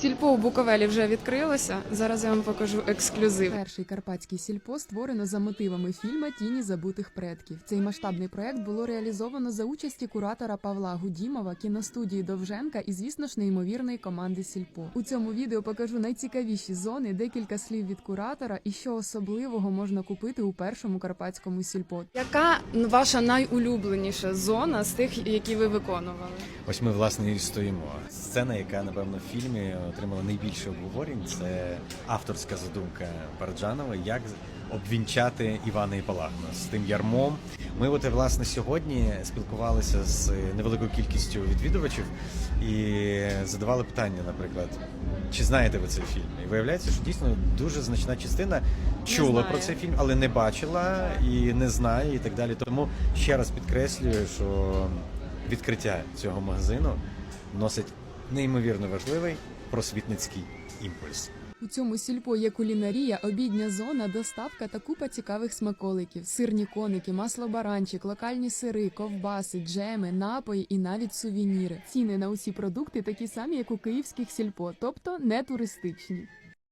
Сільпо у Буковелі вже відкрилося. Зараз я вам покажу ексклюзив. Перший карпатський сільпо створено за мотивами фільма Тіні забутих предків. Цей масштабний проект було реалізовано за участі куратора Павла Гудімова, кіностудії Довженка і, звісно ж, неймовірної команди Сільпо. У цьому відео покажу найцікавіші зони, декілька слів від куратора і що особливого можна купити у першому карпатському сільпо. Яка ваша найулюбленіша зона з тих, які ви виконували? Ось ми власне і стоїмо. Сцена, яка напевно в фільмі отримала найбільше обговорень, це авторська задумка Параджанова, як обвінчати Івана і Палагна з тим ярмом. Ми от власне сьогодні спілкувалися з невеликою кількістю відвідувачів і задавали питання, наприклад, чи знаєте ви цей фільм? І виявляється, що дійсно дуже значна частина чула про цей фільм, але не бачила і не знає, і так далі. Тому ще раз підкреслюю, що відкриття цього магазину носить неймовірно важливий просвітницький імпульс. У цьому сільпо є кулінарія, обідня зона, доставка та купа цікавих смаколиків: сирні коники, масло баранчик, локальні сири, ковбаси, джеми, напої і навіть сувеніри. Ціни на усі продукти такі самі, як у київських сільпо, тобто не туристичні.